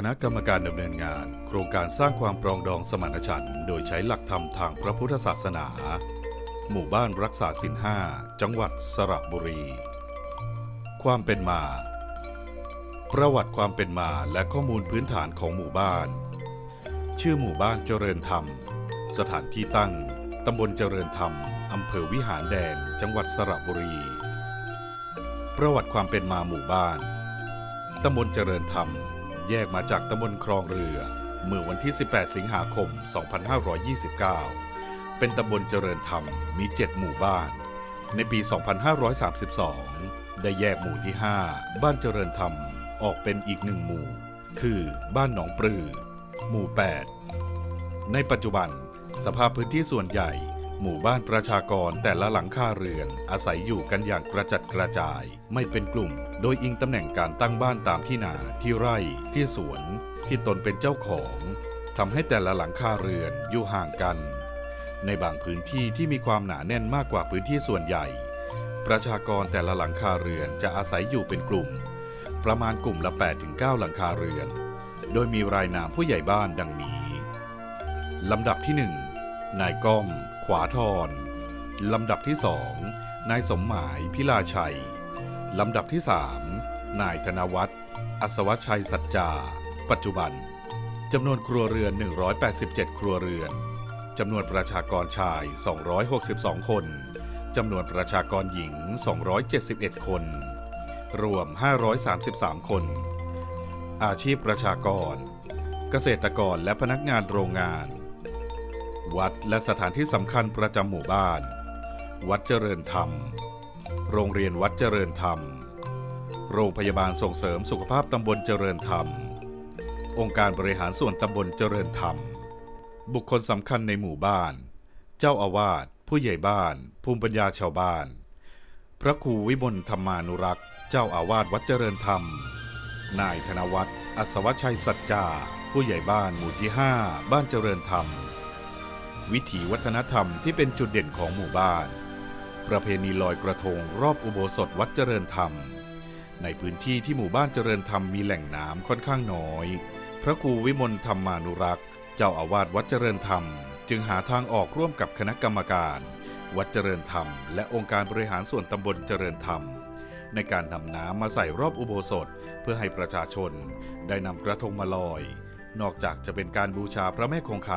คณะกรรมการดำเนินงาน โครงการสร้างความปรองดองสมานฉันท์โดยใช้หลักธรรมทางพระพุทธศาสนา หมู่บ้านรักษาศีลห้าจังหวัดสระบุรี ความเป็นมา ประวัติความเป็นมาและข้อมูลพื้นฐานของหมู่บ้าน ชื่อหมู่บ้านเจริญธรรม สถานที่ตั้ง ตำบลเจริญธรรม อำเภอวิหารแดง จังหวัดสระบุรี ประวัติความเป็นมาหมู่บ้าน ตำบลเจริญธรรม แยกมาจากตำบลคลองเรือ เมื่อวันที่ 18 สิงหาคม 2529 เป็นตำบลเจริญธรรมมี 7 หมู่บ้าน ในปี 2532 ได้แยกหมู่ที่ 5 บ้านเจริญธรรมออกเป็นอีกหนึ่งหมู่ คือบ้านหนองปลือ หมู่ 8 ในปัจจุบันสภาพพื้นที่ส่วนใหญ่ หมู่บ้านประชากรแต่ละหลังคาเรือน อาศัยอยู่กันอย่างกระจัดกระจาย ไม่เป็นกลุ่ม โดยอิงตำแหน่งการตั้งบ้านตามที่นาที่ไร่ที่สวน ที่ตนเป็นเจ้าของทำให้แต่ละหลังคาเรือนอยู่ห่างกัน ในบางพื้นที่ที่มีความหนาแน่นมากกว่าพื้นที่ส่วนใหญ่ ประชากรแต่ละหลังคาเรือนจะอาศัยอยู่เป็นกลุ่ม ประมาณกลุ่มละ 8-9 หลังคาเรือน โดยมีรายนามผู้ใหญ่บ้านดังนี้ลำดับที่ 1 นายก้อม ขวาทรลำดับที่สองนายสมหมายพิลาชัย ลำดับที่สามนายธนวัฒน์อัศวชัยสัจจา ปัจจุบันจำนวนครัวเรือน 187 ครัวเรือนจำนวนประชากรชาย 262 คนจำนวนประชากรหญิง 271 คน รวม 533 คน อาชีพประชากร เกษตรกรและพนักงานโรงงาน วัดและสถานที่สำคัญประจำหมู่บ้าน วัดเจริญธรรม โรงเรียนวัดเจริญธรรม โรงพยาบาลส่งเสริมสุขภาพตำบลเจริญธรรม องค์การบริหารส่วนตำบลเจริญธรรม บุคคลสำคัญในหมู่บ้าน เจ้าอาวาส ผู้ใหญ่บ้าน ภูมิปัญญาชาวบ้าน พระครูวิมลธรรมานุรักษ์ เจ้าอาวาสวัดเจริญธรรม นายธนวัฒน์ อัศวชัยสัจจา ผู้ใหญ่บ้านหมู่ที่ 5 บ้านเจริญธรรม วิถีวัฒนธรรมที่เป็นจุดเด่นของหมู่บ้าน ประเพณีลอยกระทงรอบอุโบสถวัดเจริญธรรม ในพื้นที่ที่หมู่บ้านเจริญธรรมมีแหล่งน้ำค่อนข้างน้อย พระครูวิมลธรรมานุรักษ์ เจ้าอาวาสวัดเจริญธรรม จึงหาทางออกร่วมกับคณะกรรมการ วัดเจริญธรรม และองค์การบริหารส่วนตำบลเจริญธรรมในการนำน้ำมาใส่รอบอุโบสถ เพื่อให้ประชาชนได้นำกระทงมาลอย นอกจากจะเป็นการบูชาพระแม่คงคา